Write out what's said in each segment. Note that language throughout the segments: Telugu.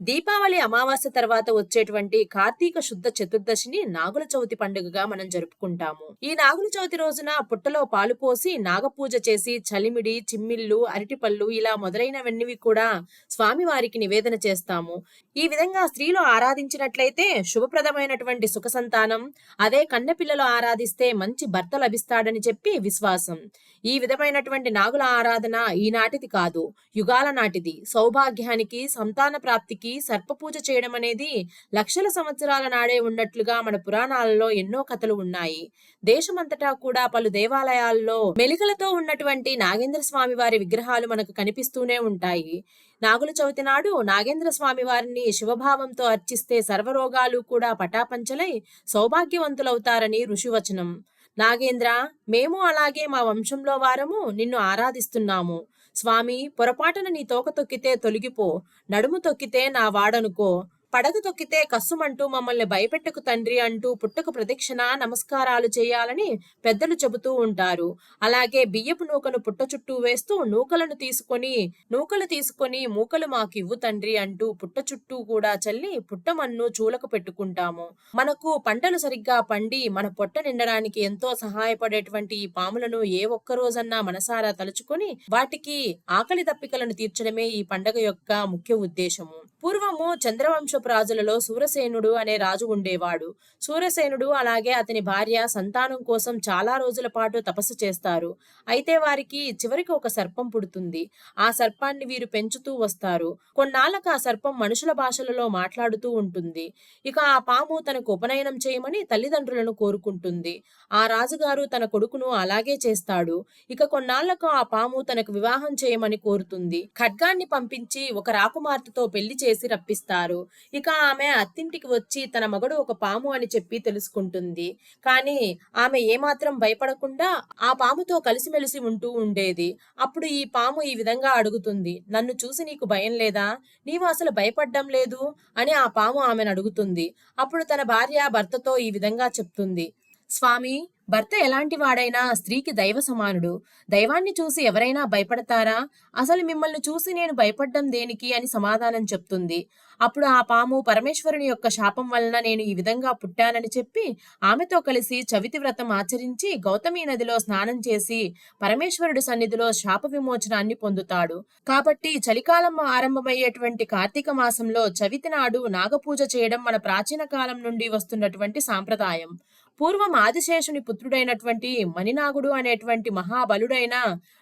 దీపావళి అమావాస్య తర్వాత వచ్చేటువంటి కార్తీక శుద్ధ చతుర్దశిని నాగుల చవితి పండుగగా మనం జరుపుకుంటాము. ఈ నాగుల చవితి రోజున పుట్టలో పాలు పోసి నాగపూజ చేసి చలిమిడి చిమ్మిళ్ళు అరటిపళ్ళు ఇలా మొదలైనవన్నీ కూడా స్వామివారికి నివేదన చేస్తాము. ఈ విధంగా స్త్రీలు ఆరాధించినట్లయితే శుభప్రదమైనటువంటి సుఖ సంతానం అదే కన్నెపిల్లలు ఆరాధిస్తే మంచి భర్త లభిస్తాడని చెప్పి విశ్వాసం. ఈ విధమైనటువంటి నాగుల ఆరాధన ఈనాటిది కాదు యుగాల నాటిది. సౌభాగ్యానికి సంతాన ప్రాప్తికి సర్పపూజ చేయడం అనేది లక్షల సంవత్సరాల నాడే ఉన్నట్లుగా మన పురాణాలలో ఎన్నో కథలు ఉన్నాయి. దేశమంతటా కూడా పలు దేవాలయాల్లో మెలికలతో ఉన్నటువంటి నాగేంద్ర స్వామి వారి విగ్రహాలు మనకు కనిపిస్తూనే ఉంటాయి. నాగుల చవితి నాడు నాగేంద్ర స్వామి వారిని శివభావంతో అర్చిస్తే సర్వరోగాలు కూడా పటాపంచలై సౌభాగ్యవంతులవుతారని ఋషివచనం. నాగేంద్ర మేము అలాగే మా వంశంలో వారము నిన్ను ఆరాధిస్తున్నాము. స్వామి పొరపాటున నీ తోక తొక్కితే తొలగిపో నడుము తొక్కితే నా వాడనుకో పడగ తొక్కితే కస్సుమంటూ మమ్మల్ని భయపెట్టకు తండ్రి అంటూ పుట్టకు ప్రదక్షిణ నమస్కారాలు చేయాలని పెద్దలు చెబుతూ ఉంటారు. అలాగే బియ్యపు నూకను పుట్ట చుట్టూ వేస్తూ నూకలను తీసుకొని నూకలు తీసుకొని మూకలు మాకివ్వు తండ్రి అంటూ పుట్ట చుట్టూ కూడా చల్లి పుట్టమన్ను చూలకు పెట్టుకుంటాము. మనకు పంటలు సరిగ్గా పండి మన పొట్ట నిండడానికి ఎంతో సహాయపడేటువంటి ఈ పాములను ఏ ఒక్క రోజన్నా మనసారా తలుచుకొని వాటికి ఆకలి దప్పికలను తీర్చడమే ఈ పండగ యొక్క ముఖ్య ఉద్దేశము. పూర్వము చంద్రవంశపు రాజులలో సూరసేనుడు అనే రాజు ఉండేవాడు. సూరసేనుడు అలాగే అతని భార్య సంతానం కోసం చాలా రోజుల పాటు తపస్సు చేస్తారు. అయితే వారికి చివరికి ఒక సర్పం పుడుతుంది. ఆ సర్పాన్ని వీరు పెంచుతూ వస్తారు. కొన్నాళ్ళకు ఆ సర్పం మనుషుల భాషలలో మాట్లాడుతూ ఉంటుంది. ఇక ఆ పాము తనకు ఉపనయనం చేయమని తల్లిదండ్రులను కోరుకుంటుంది. ఆ రాజుగారు తన కొడుకును అలాగే చేస్తాడు. ఇక కొన్నాళ్ళకు ఆ పాము తనకు వివాహం చేయమని కోరుతుంది. ఖడ్గాన్ని పంపించి ఒక రాకుమార్తెతో పెళ్ళి చేసి రప్పిస్తారు. ఇక ఆమె అత్తింటికి వచ్చి తన మగడు ఒక పాము అని చెప్పి తెలుసుకుంటుంది. కానీ ఆమె ఏమాత్రం భయపడకుండా ఆ పాముతో కలిసిమెలిసి ఉంటూ ఉండేది. అప్పుడు ఈ పాము ఈ విధంగా అడుగుతుంది నన్ను చూసి నీకు భయం లేదా? నీవు అసలు భయపడ్డం లేదు? అని ఆ పాము ఆమెను అడుగుతుంది. అప్పుడు తన భార్య భర్తతో ఈ విధంగా చెప్తుంది. స్వామి భర్త ఎలాంటి వాడైనా స్త్రీకి దైవ సమానుడు. దైవాన్ని చూసి ఎవరైనా భయపడతారా? అసలు మిమ్మల్ని చూసి నేను భయపడ్డం దేనికి అని సమాధానం చెప్తుంది. అప్పుడు ఆ పాము పరమేశ్వరుని యొక్క శాపం వలన నేను ఈ విధంగా పుట్టానని చెప్పి ఆమెతో కలిసి చవితి వ్రతం ఆచరించి గౌతమి నదిలో స్నానం చేసి పరమేశ్వరుడి సన్నిధిలో శాప విమోచనాన్ని పొందుతాడు. కాబట్టి చలికాలం ఆరంభమయ్యేటువంటి కార్తీక మాసంలో చవితి నాడు నాగపూజ చేయడం మన ప్రాచీన కాలం నుండి వస్తున్నటువంటి సాంప్రదాయం. పూర్వం ఆదిశేషుని పుత్రుడైనటువంటి మణినాగుడు అనేటువంటి మహాబలుడైన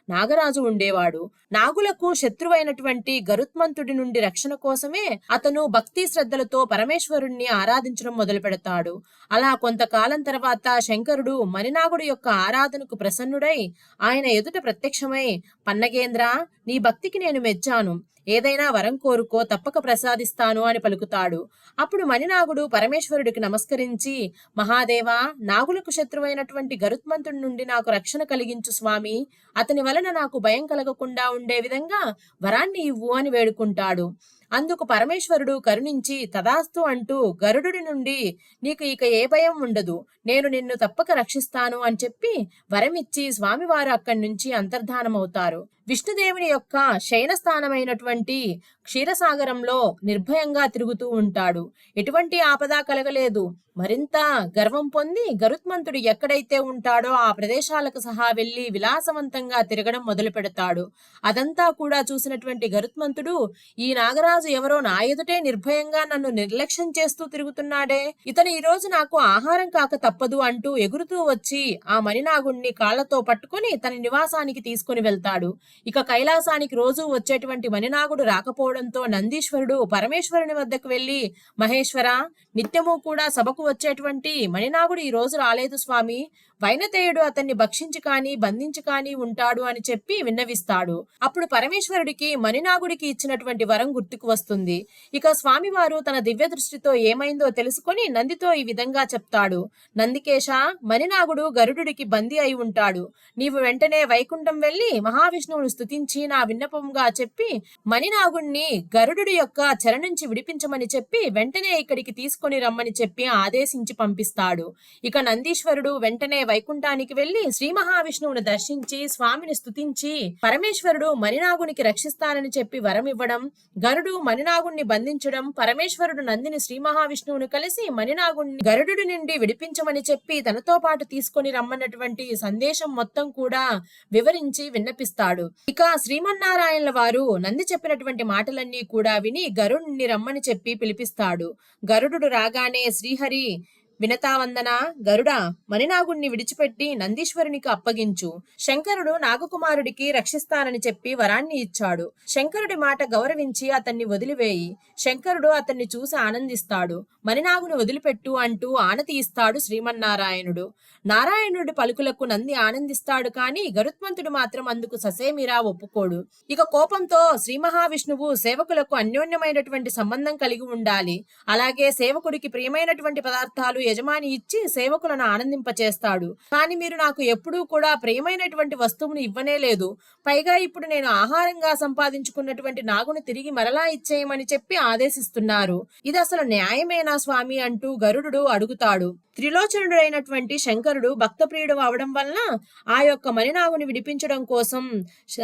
నాగరాజు ఉండేవాడు. నాగులకు శత్రువైనటువంటి గరుత్మంతుడి నుండి రక్షణ కోసమే అతను భక్తి శ్రద్ధలతో పరమేశ్వరుణ్ణి ఆరాధించడం మొదలు పెడతాడు. అలా కొంతకాలం తర్వాత శంకరుడు మణినాగుడు యొక్క ఆరాధనకు ప్రసన్నుడై ఆయన ఎదుట ప్రత్యక్షమై పన్నగేంద్ర నీ భక్తికి నేను మెచ్చాను. ఏదైనా వరం కోరుకో తప్పక ప్రసాదిస్తాను అని పలుకుతాడు. అప్పుడు మణినాగుడు పరమేశ్వరుడికి నమస్కరించి మహాదేవా నాగులకు శత్రువైనటువంటి గరుత్మంతుడి నుండి నాకు రక్షణ కలిగించు స్వామి. అతని వలన నాకు భయం కలగకుండా ఉండే విధంగా వరాన్ని ఇవ్వు అని వేడుకుంటాడు. అందుకు పరమేశ్వరుడు కరుణించి తదాస్తు అంటూ గరుడు నుండి నీకు ఇక ఏ భయం ఉండదు. నేను నిన్ను తప్పక రక్షిస్తాను అని చెప్పి వరమిచ్చి స్వామివారు అక్కడి నుంచి అంతర్ధానమవుతారు. విష్ణుదేవుని యొక్క శయన స్థానమైనటువంటి క్షీరసాగరంలో నిర్భయంగా తిరుగుతూ ఉంటాడు. ఎటువంటి ఆపద కలగలేదు. మరింత గర్వం పొంది గరుత్మంతుడు ఎక్కడైతే ఉంటాడో ఆ ప్రదేశాలకు సహా వెళ్ళి విలాసవంతంగా తిరగడం మొదలు పెడతాడు. అదంతా కూడా చూసినటువంటి గరుత్మంతుడు ఈ నాగరాజు ఎవరో నా ఎదుటే నిర్భయంగా నన్ను నిర్లక్ష్యం చేస్తూ తిరుగుతున్నాడే. ఇతను ఈ రోజు నాకు ఆహారం కాక తప్పదు అంటూ ఎగురుతూ వచ్చి ఆ మణినాగుణ్ణి కాళ్ళతో పట్టుకుని తన నివాసానికి తీసుకుని వెళ్తాడు. ఇక కైలాసానికి రోజు వచ్చేటువంటి మణినాగుడు రాకపోవడంతో నందీశ్వరుడు పరమేశ్వరుని వద్దకు వెళ్ళి మహేశ్వర నిత్యము కూడా సభకు వచ్చేటువంటి మణినాగుడు ఈ రోజు రాలేదు స్వామి. వైనతేయుడు అతన్ని భక్షించి కాని బంధించి కాని ఉంటాడు అని చెప్పి విన్నవిస్తాడు. అప్పుడు పరమేశ్వరుడికి మణినాగుడికి ఇచ్చినటువంటి వరం గుర్తుకు వస్తుంది. ఇక స్వామివారు తన దివ్య దృష్టితో ఏమైందో తెలుసుకొని నందితో ఈ విధంగా చెప్తాడు. నందికేశ మణినాగుడు గరుడుడికి బందీ అయి ఉంటాడు. నీవు వెంటనే వైకుంఠం వెళ్ళి మహావిష్ణువును స్తుతించి నా విన్నపంగా చెప్పి మణినాగుణ్ణి గరుడు యొక్క చెర నుంచి విడిపించమని చెప్పి వెంటనే ఇక్కడికి తీసుకొని రమ్మని చెప్పి ఆదేశించి పంపిస్తాడు. ఇక నందీశ్వరుడు వెంటనే వైకుంఠానికి వెళ్ళి శ్రీ మహావిష్ణువును దర్శించి స్వామిని స్తుతించి పరమేశ్వరుడు మణినాగునికి రక్షిస్తానని చెప్పి వరం ఇవ్వడం గరుడు మణినాగుణ్ణి బంధించడం పరమేశ్వరుడు నందిని శ్రీ మహావిష్ణువును కలిసి మణినాగుణ్ణి గరుడు నుండి విడిపించమని చెప్పి తనతో పాటు తీసుకొని రమ్మన్నటువంటి సందేశం మొత్తం కూడా వివరించి విన్నపిస్తాడు. ఇక శ్రీమన్నారాయణల వారు నంది చెప్పినటువంటి మాటలన్నీ కూడా విని గరుడిని రమ్మని చెప్పి పిలిపిస్తాడు. గరుడు రాగానే శ్రీహరి aqui వినతావందన? గరుడా మణినాగుణ్ణి విడిచిపెట్టి నందీశ్వరునికి అప్పగించు. శంకరుడు నాగకుమారుడికి రక్షిస్తానని చెప్పి వరాన్ని ఇచ్చాడు. శంకరుడి మాట గౌరవించి అతన్ని వదిలివేయి. శంకరుడు అతన్ని చూసి ఆనందిస్తాడు. మణినాగుని వదిలిపెట్టు అంటూ ఆనతి ఇస్తాడు శ్రీమన్నారాయణుడు. నారాయణుడి పలుకులకు నంది ఆనందిస్తాడు కాని గరుత్మంతుడు మాత్రం అందుకు ససేమిరా ఒప్పుకోడు. ఇక కోపంతో శ్రీ మహావిష్ణువు సేవకులకు అన్యోన్యమైనటువంటి సంబంధం కలిగి ఉండాలి. అలాగే సేవకుడికి ప్రియమైనటువంటి పదార్థాలు యజమాని ఇచ్చి సేవకులను ఆనందింపచేస్తాడు. కానీ మీరు నాకు ఎప్పుడూ కూడా ప్రియమైనటువంటి వస్తువును ఇవ్వనే లేదు. పైగా ఇప్పుడు నేను ఆహారంగా సంపాదించుకున్నటువంటి నాగును తిరిగి మరలా ఇచ్చేయమని చెప్పి ఆదేశిస్తున్నారు. ఇది అసలు న్యాయమేనా స్వామి అంటూ గరుడు అడుగుతాడు. త్రిలోచనుడైనటువంటి శంకరుడు భక్తప్రియుడు అవడం వలన ఆ యొక్క మణినాగుని విడిపించడం కోసం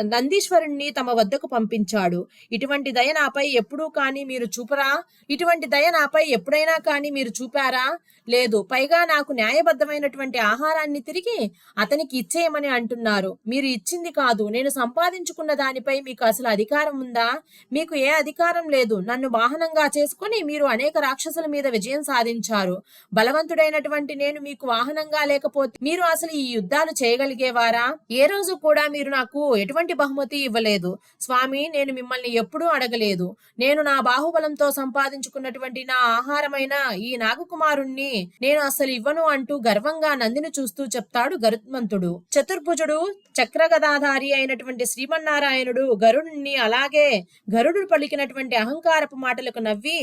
నందీశ్వరుణ్ణి తమ వద్దకు పంపించాడు. ఇటువంటి దయ నాపై ఎప్పుడూ కానీ మీరు చూపరా? ఇటువంటి దయ నాపై ఎప్పుడైనా కానీ మీరు చూపారా? లేదు పైగా నాకు న్యాయబద్ధమైనటువంటి ఆహారాన్ని తిరిగి అతనికి ఇచ్చేయమని అంటున్నారు. మీరు ఇచ్చింది కాదు నేను సంపాదించుకున్న దానిపై మీకు అసలు అధికారం ఉందా? మీకు ఏ అధికారం లేదు. నన్ను వాహనంగా చేసుకుని మీరు అనేక రాక్షసుల మీద విజయం సాధించారు. బలవంతుడైన ఉన్నటువంటి నేను మీకు వాహనంగా లేకపోతే మీరు అసలు ఈ యుద్ధాలు చేయగలిగేవారా? ఏ రోజు కూడా మీరు నాకు ఎటువంటి బహుమతి ఇవ్వలేదు. స్వామి నేను మిమ్మల్ని ఎప్పుడూ అడగలేదు. నేను నా బాహుబలంతో సంపాదించుకున్నటువంటి నా ఆహారమైన ఈ నాగకుమారుణ్ణి నేను అసలు ఇవ్వను అంటూ గర్వంగా నందిని చూస్తూ చెప్తాడు గరుత్మంతుడు. చతుర్భుజుడు చక్రగదాధారి అయినటువంటి శ్రీమన్నారాయణుడు గరుడుని అలాగే గరుడు పలికినటువంటి అహంకారపు మాటలకు నవ్వి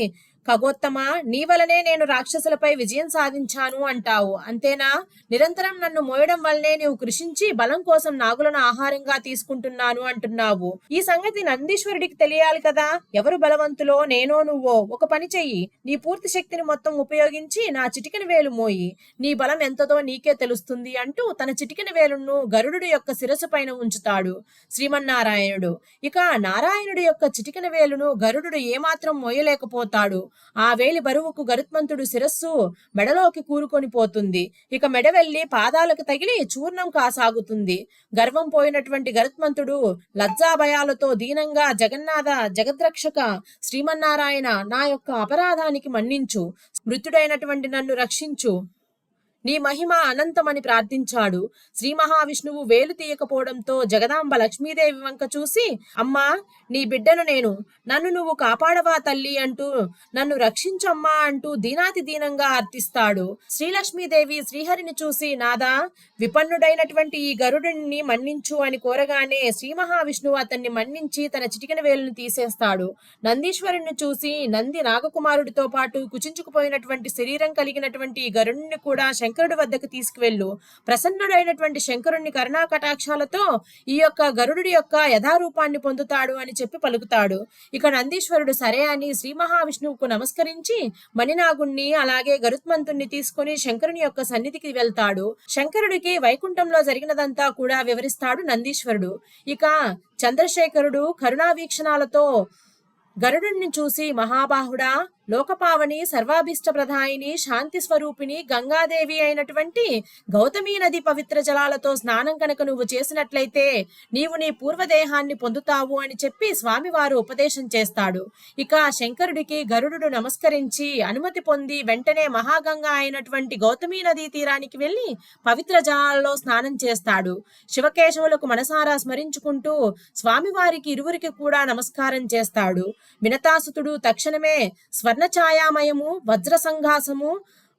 ఖగోత్తమా? నీ వలనే నేను రాక్షసులపై విజయం సాధించాను అంటావు. అంతేనా? నిరంతరం నన్ను మోయడం వల్లనే నీవు కృషించి బలం కోసం నాగులను ఆహారంగా తీసుకుంటున్నాను అంటున్నావు. ఈ సంగతి నందీశ్వరుడికి తెలియాలి కదా? ఎవరు బలవంతులో? నేనో నువ్వో? ఒక పని చెయ్యి. నీ పూర్తి శక్తిని మొత్తం ఉపయోగించి నా చిటికెన వేలు మోయి. నీ బలం ఎంతదో నీకే తెలుస్తుంది అంటూ తన చిటికెన వేలును గరుడు యొక్క శిరస్సు పైన ఉంచుతాడు శ్రీమన్నారాయణుడు. ఇక నారాయణుడి యొక్క చిటికెన వేలును గరుడు ఏమాత్రం మోయలేకపోతాడు. ఆ వేలి బరువుకు గరుత్మంతుడు శిరస్సు మెడలోకి కూరుకొని పోతుంది. ఇక మెడ వెళ్ళి పాదాలకు తగిలి చూర్ణం కాసాగుతుంది. గర్వం పోయినటువంటి గరుత్మంతుడు లజ్జాభయాలతో దీనంగా జగన్నాథ జగద్రక్షక శ్రీమన్నారాయణ నా యొక్క అపరాధానికి మన్నించు. మృతుడైనటువంటి నన్ను రక్షించు. నీ మహిమ అనంతమని ప్రార్థించాడు. శ్రీ మహావిష్ణువు వేలు తీయకపోవడంతో జగదాంబ లక్ష్మీదేవి వంక చూసి అమ్మా నీ బిడ్డను నేను నన్ను నువ్వు కాపాడవా తల్లి అంటూ నన్ను రక్షించమ్మా అంటూ దీనాతి దీనంగా అర్థిస్తాడు శ్రీలక్ష్మీదేవి శ్రీహరిని చూసి నాదా విపన్నుడైనటువంటి ఈ గరుడిని మన్నించు అని కోరగానే శ్రీ మహావిష్ణువు అతన్ని మన్నించి తన చిటికెన వేలును తీసేస్తాడు. నందీశ్వరుణ్ణి చూసి నంది నాగకుమారుడితో పాటు కుచించుకుపోయినటువంటి శరీరం కలిగినటువంటి ఈ గరుడిని కూడా శంకరుడి వద్దకు తీసుకువెళ్ళు. ప్రసన్నుడైనటువంటి శంకరుణ్ణి కరుణా కటాక్షాలతో ఈ యొక్క గరుడు యొక్క యథారూపాన్ని పొందుతాడు అని చెప్పి పలుకుతాడు. ఇక నందీశ్వరుడు సరే అని శ్రీ మహావిష్ణువుకు నమస్కరించి మణినాగుణ్ణి అలాగే గరుత్మంతుణ్ణి తీసుకుని శంకరుని యొక్క సన్నిధికి వెళ్తాడు. శంకరుడికి వైకుంఠంలో జరిగినదంతా కూడా వివరిస్తాడు నందీశ్వరుడు. ఇక చంద్రశేఖరుడు కరుణా వీక్షణాలతో గరుడుని చూసి మహాబాహుడా లోకపావని సర్వాభిష్ట ప్రధాయిని శాంతి స్వరూపిణి గంగాదేవి అయినటువంటి గౌతమీ నది పవిత్ర జలాలతో స్నానం కనుక నువ్వు చేసినట్లయితే నీవు నీ పూర్వదేహాన్ని పొందుతావు అని చెప్పి స్వామివారు ఉపదేశం చేస్తాడు. ఇక శంకరుడికి గరుడు నమస్కరించి అనుమతి పొంది వెంటనే మహాగంగా అయినటువంటి గౌతమీ నదీ తీరానికి వెళ్ళి పవిత్ర జలాలలో స్నానం చేస్తాడు. శివకేశవులకు మనసారా స్మరించుకుంటూ స్వామివారికి ఇరువురికి కూడా నమస్కారం చేస్తాడు. వినతాసుతుడు తక్షణమే వర్ణఛాయామయము వజ్ర సంఘాసము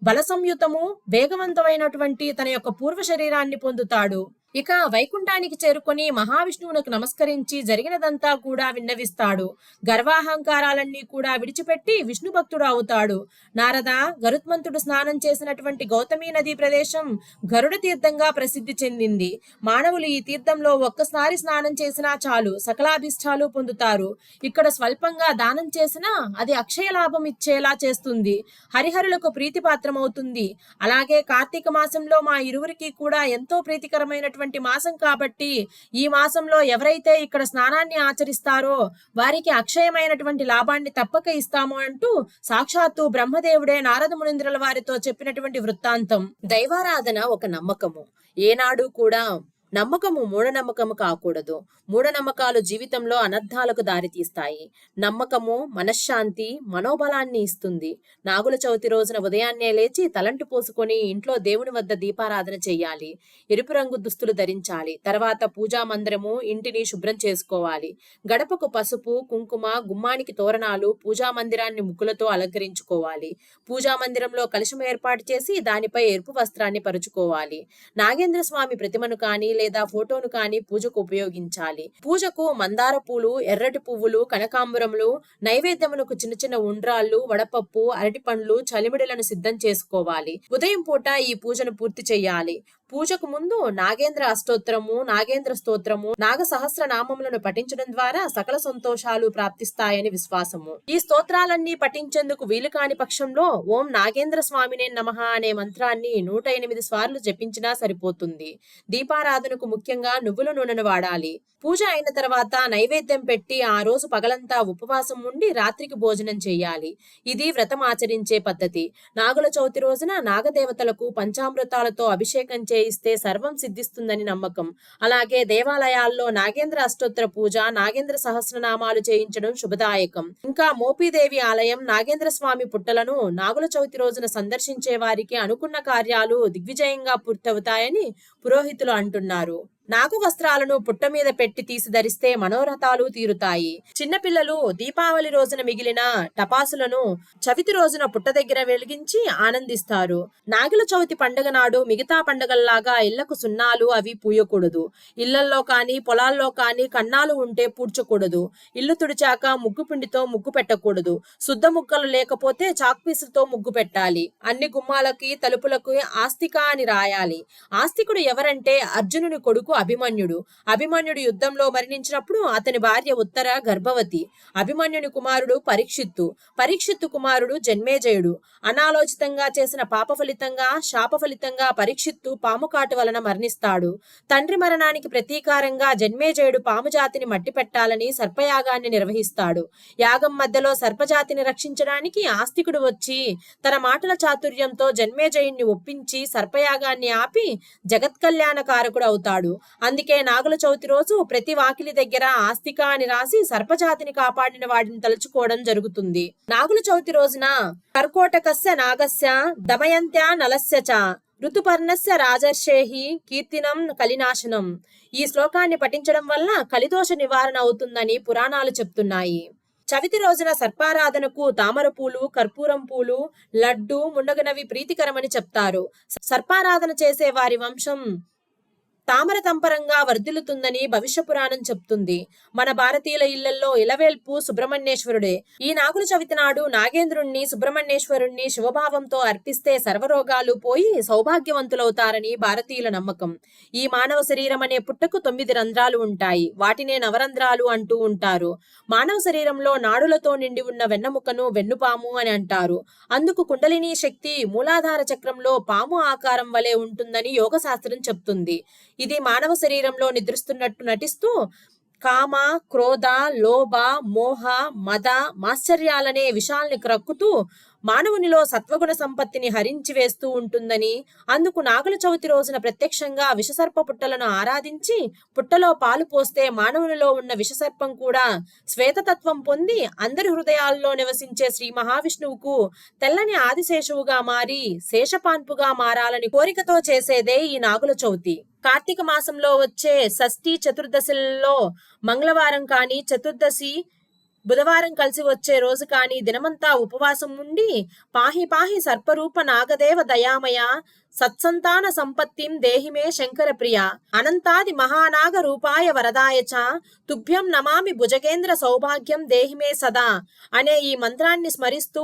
బల సంయుతము వేగవంతమైనటువంటి తన యొక్క పూర్వ శరీరాన్ని పొందుతాడు. ఇక వైకుంఠానికి చేరుకొని మహావిష్ణువునకు నమస్కరించి జరిగినదంతా కూడా విన్నవిస్తాడు. గర్వాహంకారాలన్నీ కూడా విడిచిపెట్టి విష్ణు భక్తుడు అవుతాడు. నారద గరుత్మంతుడు స్నానం చేసినటువంటి గౌతమి నదీ ప్రదేశం గరుడ తీర్థంగా ప్రసిద్ధి చెందింది. మానవులు ఈ తీర్థంలో ఒక్కసారి స్నానం చేసినా చాలు సకలాభిష్టాలు పొందుతారు. ఇక్కడ స్వల్పంగా దానం చేసినా అది అక్షయ లాభం ఇచ్చేలా చేస్తుంది. హరిహరులకు ప్రీతిపాత్రమవుతుంది. అలాగే కార్తీక మాసంలో మా ఇరువురికి కూడా ఎంతో ప్రీతికరమైనటువంటి మాసం కాబట్టి ఈ మాసంలో ఎవరైతే ఇక్కడ స్నానాన్ని ఆచరిస్తారో వారికి అక్షయమైనటువంటి లాభాన్ని తప్పక ఇస్తాము అంటూ సాక్షాత్తు బ్రహ్మదేవుడే నారద మునింద్రుల వారితో చెప్పినటువంటి వృత్తాంతం. దైవారాధన ఒక నమ్మకము. ఏనాడు కూడా నమ్మకము మూఢనమ్మకము కాకూడదు. మూఢనమ్మకాలు జీవితంలో అనర్థాలకు దారితీస్తాయి. నమ్మకము మనశ్శాంతి మనోబలాన్ని ఇస్తుంది. నాగుల చవితి రోజున ఉదయాన్నే లేచి తలంటు పోసుకొని ఇంట్లో దేవుని వద్ద దీపారాధన చేయాలి. ఎరుపు రంగు దుస్తులు ధరించాలి. తర్వాత పూజా మందిరము ఇంటిని శుభ్రం చేసుకోవాలి. గడపకు పసుపు కుంకుమ గుమ్మానికి తోరణాలు పూజా మందిరాన్ని ముగ్గులతో అలంకరించుకోవాలి. పూజా మందిరంలో కలశం ఏర్పాటు చేసి దానిపై ఎరుపు వస్త్రాన్ని పరుచుకోవాలి. నాగేంద్ర స్వామి ప్రతిమను కానీ లేదా ఫోటోను కానీ పూజకు ఉపయోగించాలి. పూజకు మందార పూలు ఎర్రటి పువ్వులు కనకాంబరములు నైవేద్యములకు చిన్న చిన్న ఉండ్రాళ్ళు వడపప్పు అరటి పండ్లు చలిమిడలను సిద్ధం చేసుకోవాలి. ఉదయం పూట ఈ పూజను పూర్తి చేయాలి. పూజకు ముందు నాగేంద్ర అష్టోత్తరము నాగేంద్ర స్తోత్రము నాగ సహస్ర నామములను పఠించడం ద్వారా సకల సంతోషాలు ప్రాప్తిస్తాయని విశ్వాసము. ఈ స్తోత్రాలన్నీ పఠించేందుకు వీలు కాని పక్షంలో ఓం నాగేంద్ర స్వామినే నమః అనే మంత్రాన్ని నూట ఎనిమిది సార్లు జపించినా సరిపోతుంది. దీపారాధనకు ముఖ్యంగా నువ్వుల నూనెను వాడాలి. పూజ అయిన తర్వాత నైవేద్యం పెట్టి ఆ రోజు పగలంతా ఉపవాసం ఉండి రాత్రికి భోజనం చేయాలి. ఇది వ్రతం ఆచరించే పద్ధతి. నాగుల చవితి రోజున నాగదేవతలకు పంచామృతాలతో అభిషేకం చేయిస్తే సర్వం సిద్ధిస్తుందని నమ్మకం. అలాగే దేవాలయాల్లో నాగేంద్ర అష్టోత్తర పూజ నాగేంద్ర సహస్రనామాలు చేయించడం శుభదాయకం. ఇంకా మోపిదేవి ఆలయం నాగేంద్ర స్వామి పుట్టలను నాగుల చవితి రోజున సందర్శించే వారికి అనుకున్న కార్యాలు దిగ్విజయంగా పూర్తవుతాయని పురోహితులు అంటున్నారు. నాగు వస్త్రాలను పుట్ట మీద పెట్టి తీసి ధరిస్తే మనోరథాలు తీరుతాయి. చిన్నపిల్లలు దీపావళి రోజున మిగిలిన టపాసులను చవితి రోజున పుట్ట దగ్గర వెలిగించి ఆనందిస్తారు. నాగుల చవితి పండుగ నాడు మిగతా పండుగల్లాగా ఇళ్ళకు సున్నాలు అవి పూయకూడదు. ఇళ్ళల్లో కానీ పొలాల్లో కానీ కన్నాలు ఉంటే పూడ్చకూడదు. ఇల్లు తుడిచాక ముగ్గు పిండితో ముగ్గు పెట్టకూడదు. శుద్ధ ముక్కలు లేకపోతే చాక్పీసులతో ముగ్గు పెట్టాలి. అన్ని గుమ్మాలకి తలుపులకు ఆస్తిక అని రాయాలి. ఆస్తికుడు ఎవరంటే అర్జునుని కొడుకు అభిమన్యుడు. అభిమన్యుడు యుద్ధంలో మరణించినప్పుడు అతని భార్య ఉత్తర గర్భవతి. అభిమన్యుని కుమారుడు పరీక్షిత్తు. పరీక్షిత్తు కుమారుడు జన్మేజయుడు. అనాలోచితంగా చేసిన పాప ఫలితంగా శాప ఫలితంగా పరీక్షిత్తు పాము కాటు వలన మరణిస్తాడు. తండ్రి మరణానికి ప్రతీకారంగా జన్మేజయుడు పాము జాతిని మట్టి పెట్టాలని సర్పయాగాన్ని నిర్వహిస్తాడు. యాగం మధ్యలో సర్పజాతిని రక్షించడానికి ఆస్తికుడు వచ్చి తన మాటల చాతుర్యంతో జన్మేజయుణ్ణి ఒప్పించి సర్పయాగాన్ని ఆపి జగత్కల్యాణకారకుడు అవుతాడు. అందుకే నాగుల చవితి రోజు ప్రతి వాకిలి దగ్గర ఆస్తిక అని రాసి సర్పజాతిని కాపాడిన వాడిని తలుచుకోవడం జరుగుతుంది. నాగుల చవితి రోజున కర్కోటకస్య నాగస్య దమయంత్య నలస్య చ ఋతుపర్ణస్య రాజర్షేహి కీర్తినం కలినాశనం. ఈ శ్లోకాన్ని పఠించడం వల్ల కలిదోష నివారణ అవుతుందని పురాణాలు చెప్తున్నాయి. చవితి రోజున సర్పారాధనకు తామర పూలు కర్పూరం పూలు లడ్డు ముండగనవి ప్రీతికరమని చెప్తారు. సర్పారాధన చేసే వారి వంశం తామర తంపరంగా వర్ధిల్లుతుందని భవిష్య పురాణం చెప్తుంది. మన భారతీయుల ఇళ్ళలో ఇలవేల్పు సుబ్రహ్మణ్యేశ్వరుడే. ఈ నాగుల చవితి నాడు నాగేంద్రుణ్ణి సుబ్రహ్మణ్యేశ్వరుణ్ణి శివభావంతో అర్పిస్తే సర్వరోగాలు పోయి సౌభాగ్యవంతులవుతారని భారతీయుల నమ్మకం. ఈ మానవ శరీరం అనే పుట్టకు తొమ్మిది రంధ్రాలు ఉంటాయి. వాటినే నవరంధ్రాలు అంటూ ఉంటారు. మానవ శరీరంలో నాడులతో నిండి ఉన్న వెన్నముకను వెన్నుపాము అని అంటారు. అందుకు కుండలిని శక్తి మూలాధార చక్రంలో పాము ఆకారం వలె ఉంటుందని యోగ శాస్త్రం చెప్తుంది. ఇది మానవ శరీరంలో నిద్రిస్తున్నట్టు నటిస్తూ కామ క్రోధ లోభ మోహ మద మాశ్చర్యాలనే విషయాల్ని క్రక్కుతూ మానవునిలో సత్వగుణ సంపత్తిని హరించి వేస్తూ ఉంటుందని అందుకు నాగుల చవితి రోజున ప్రత్యక్షంగా విషసర్ప పుట్టలను ఆరాధించి పుట్టలో పాలు పోస్తే మానవునిలో ఉన్న విషసర్పం కూడా శ్వేతతత్వం పొంది అందరి హృదయాల్లో నివసించే శ్రీ మహావిష్ణువుకు తెల్లని ఆదిశేషువుగా మారి శేషపాన్పుగా మారాలని కోరికతో చేసేదే ఈ నాగుల చవితి. కార్తీక మాసంలో వచ్చే షష్ఠి చతుర్దశిలలో మంగళవారం కానీ చతుర్దశి బుధవారం కలిసి వచ్చే రోజు కాని దినమంతా ఉపవాసం ఉండి పాహి పాహి సర్పరూప నాగదేవ దయామయ సత్సంతాన సంపత్తిం దేహిమే శంకర ప్రియ అనంతాది మహానాగ రూపాయ వరదాయ చ తుభ్యం నమామి భుజగేంద్ర సౌభాగ్యం దేహిమే సదా అనే ఈ మంత్రాన్ని స్మరిస్తూ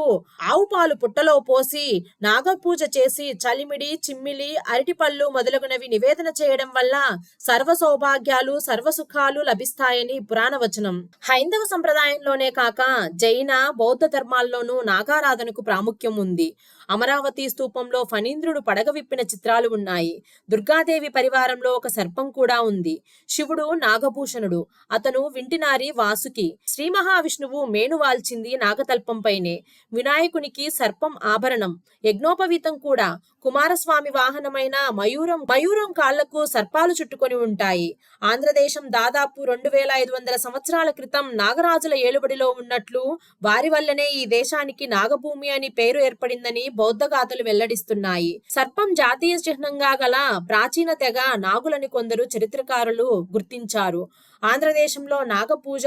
ఆవు పాలు పుట్టలో పోసి నాగపూజ చేసి చలిమిడి చిమ్మిలి అరటిపళ్ళు మొదలగునవి నివేదన చేయడం వల్ల సర్వ సౌభాగ్యాలు సర్వ సుఖాలు లభిస్తాయని పురాణవచనం. హైందవ సంప్రదాయంలోనే కాక జైన బౌద్ధ ధర్మాల్లోనూ నాగారాధనకు ప్రాముఖ్యం ఉంది. అమరావతి స్తూపంలో ఫణీంద్రుడు పడగ విప్పిన చిత్రాలు ఉన్నాయి. దుర్గాదేవి పరివారంలో ఒక సర్పం కూడా ఉంది. శివుడు నాగభూషణుడు. అతను వింటినారి వాసుకి. శ్రీ మహావిష్ణువు మేను వాల్చింది నాగతల్పంపైనే. వినాయకునికి సర్పం ఆభరణం. యజ్ఞోపవీతం కూడా. కుమారస్వామి వాహనమైన మయూరం మయూరం కాళ్ళకు సర్పాలు చుట్టుకొని ఉంటాయి. ఆంధ్రదేశం దాదాపు రెండు వేల ఐదు వందల సంవత్సరాల క్రితం నాగరాజుల ఏలుబడిలో ఉన్నట్లు వారి వల్లనే ఈ దేశానికి నాగభూమి అని పేరు ఏర్పడిందని బౌద్ధగాథలు వెల్లడిస్తున్నాయి. సర్పం జాతీయ చిహ్నంగా గల ప్రాచీన తెగ నాగులని కొందరు చరిత్రకారులు గుర్తించారు. ఆంధ్రదేశంలో నాగపూజ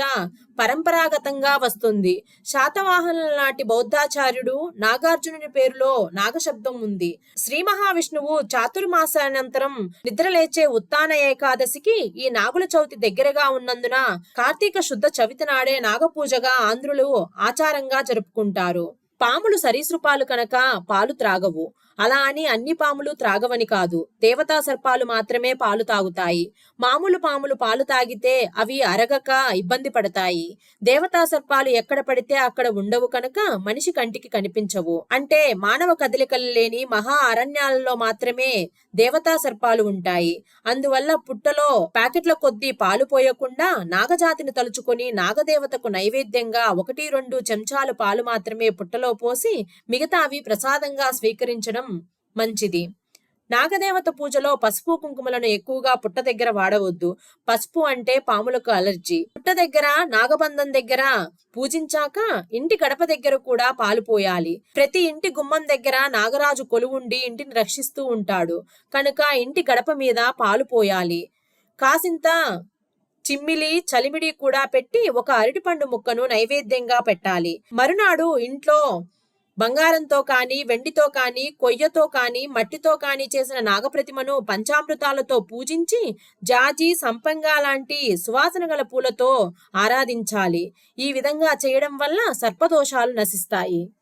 పరంపరాగతంగా వస్తుంది. శాతవాహనుల నాటి బౌద్ధాచార్యుడు నాగార్జునుని పేరులో నాగశబ్దం ఉంది. శ్రీ మహావిష్ణువు చాతుర్మాసానంతరం నిద్రలేచే ఉత్తాన ఏకాదశికి ఈ నాగుల చవితి దగ్గరగా ఉన్నందున కార్తీక శుద్ధ చవితి నాడే నాగపూజగా ఆంధ్రులు ఆచారంగా జరుపుకుంటారు. పాములు సరీసృపాలు కనుక పాలు త్రాగవు. అలా అని అన్ని పాములు త్రాగవని కాదు. దేవతా సర్పాలు మాత్రమే పాలు తాగుతాయి. మామూలు పాములు పాలు తాగితే అవి అరగక ఇబ్బంది పడతాయి. దేవతా సర్పాలు ఎక్కడ పడితే అక్కడ ఉండవు కనుక మనిషి కంటికి కనిపించవు. అంటే మానవ కదలికలు లేని మహా అరణ్యాలలో మాత్రమే దేవతా సర్పాలు ఉంటాయి. అందువల్ల పుట్టలో ప్యాకెట్ల కొద్దీ పాలు పోయకుండా నాగజాతిని తలుచుకొని నాగదేవతకు నైవేద్యంగా ఒకటి రెండు చెంచాలు పాలు మాత్రమే పుట్టలో పోసి మిగతా అవి ప్రసాదంగా స్వీకరించడం మంచిది. నాగదేవత పూజలో పసుపు కుంకుమలను ఎక్కువగా పుట్ట దగ్గర వాడవద్దు. పసుపు అంటే పాములకు అలర్జీ. పుట్ట దగ్గర నాగబంధం దగ్గర పూజించాక ఇంటి గడప దగ్గర కూడా పాలు పోయాలి. ప్రతి ఇంటి గుమ్మం దగ్గర నాగరాజు కొలువుండి ఇంటిని రక్షిస్తూ ఉంటాడు. కనుక ఇంటి గడప మీద పాలు పోయాలి. కాసింత చిమ్మిలి చలిమిడి కూడా పెట్టి ఒక అరటిపండు ముక్కను నైవేద్యంగా పెట్టాలి. మరునాడు ఇంట్లో బంగారంతో కాని వెండితో కాని కొయ్యతో కాని మట్టితో కాని చేసిన నాగప్రతిమను పంచామృతాలతో పూజించి జాజి సంపంగా లాంటి సువాసన గల పూలతో ఆరాధించాలి. ఈ విధంగా చేయడం వల్ల సర్పదోషాలు నశిస్తాయి.